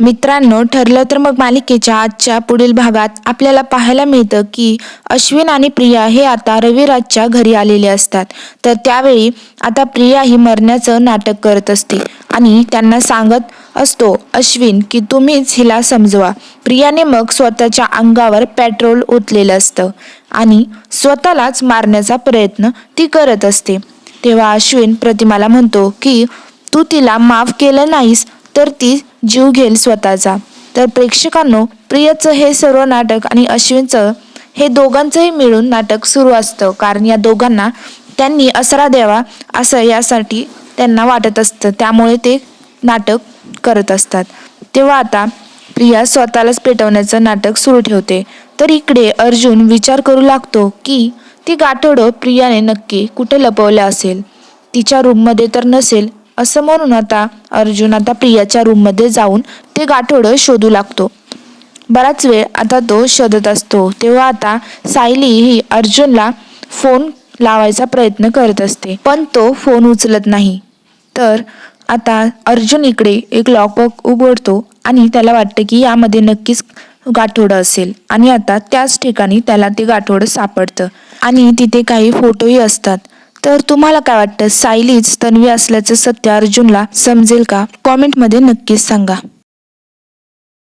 मित्रांनो ठरलं तर मग मालिकेच्या आजच्या पुढील भागात आपल्याला पाहायला मिळतं की अश्विन आणि प्रिया हे आता रविराजच्या घरी आलेले असतात. तर त्यावेळी आता प्रिया ही मरण्याचं नाटक करत असते आणि त्यांना सांगत असतो अश्विन की तुम्हीच हिला समजवा. प्रियाने मग स्वतःच्या अंगावर पेट्रोल ओतलेलं असतं आणि स्वतःलाच मारण्याचा प्रयत्न ती करत असते. तेव्हा अश्विन प्रतिमाला म्हणतो की तू तिला माफ केलं नाहीस तर ती जीव घेईल स्वतःचा. तर प्रेक्षकांनो प्रियचं हे सर्व नाटक आणि अश्विनचं हे दोघांचंही मिळून नाटक सुरू असतं. कारण या दोघांना त्यांनी असरा द्यावा असं यासाठी त्यांना वाटत असतं. त्यामुळे ते नाटक करत असतात. तेव्हा आता प्रिया स्वतःलाच पेटवण्याचं नाटक सुरू ठेवते. तर इकडे अर्जुन विचार करू लागतो की ती गाठोडं प्रियाने नक्की कुठे लपवलं असेल? तिच्या रूममध्ये तर नसेल असं म्हणून आता अर्जुन आता प्रियाच्या रूममध्ये जाऊन ते गाठोडं शोधू लागतो. बराच वेळ आता तो शोधत असतो. तेव्हा आता सायली ही अर्जुनला फोन लावायचा प्रयत्न करत असते. पण तो फोन उचलत नाही. तर आता अर्जुन इकडे एक लॉकबॉक उघडतो आणि त्याला वाटतं की यामध्ये नक्कीच गाठोडं असेल. आणि आता त्याच ठिकाणी त्याला ते गाठोडं सापडतं. आणि तिथे काही फोटोही असतात. तर तुम्हाला काय वाटतं? सायलीच तन्वी असल्याचं सत्य अर्जुनला समजेल का? कॉमेंटमध्ये नक्कीच सांगा.